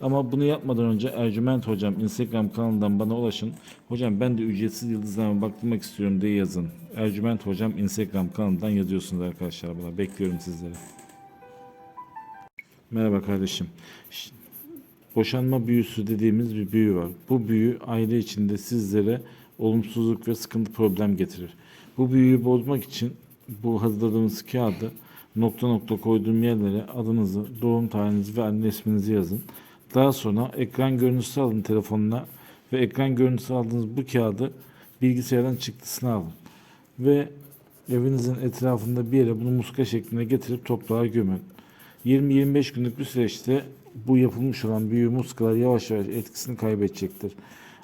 Ama bunu yapmadan önce Ercüment Hocam Instagram kanalından bana ulaşın. Hocam ben de ücretsiz yıldızlarıma baktırmak istiyorum diye yazın. Ercüment Hocam Instagram kanalından yazıyorsunuz arkadaşlar bana. Bekliyorum sizleri. Merhaba kardeşim. Boşanma büyüsü dediğimiz bir büyü var. Bu büyü aile içinde sizlere olumsuzluk ve sıkıntı problem getirir. Bu büyüyü bozmak için bu hazırladığımız kağıdı nokta nokta koyduğum yerlere adınızı, doğum tarihinizi ve anne isminizi yazın. Daha sonra ekran görüntüsü alın telefonuna ve ekran görüntüsü aldığınız bu kağıdı bilgisayardan çıktısını alın. Ve evinizin etrafında bir yere bunu muska şeklinde getirip toprağa gömün. 20-25 günlük bir süreçte bu yapılmış olan büyü muskalar yavaş yavaş etkisini kaybedecektir.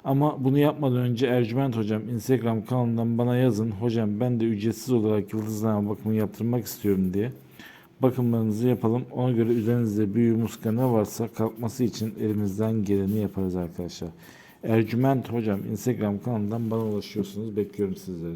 Ama bunu yapmadan önce Ercüment Hocam Instagram kanalından bana yazın. Hocam ben de ücretsiz olarak yıldızlama bakımı yaptırmak istiyorum diye. Bakımlarınızı yapalım. Ona göre üzerinizde büyü muska ne varsa kalkması için elimizden geleni yaparız arkadaşlar. Ercüment Hocam Instagram kanalından bana ulaşıyorsunuz. Bekliyorum sizleri.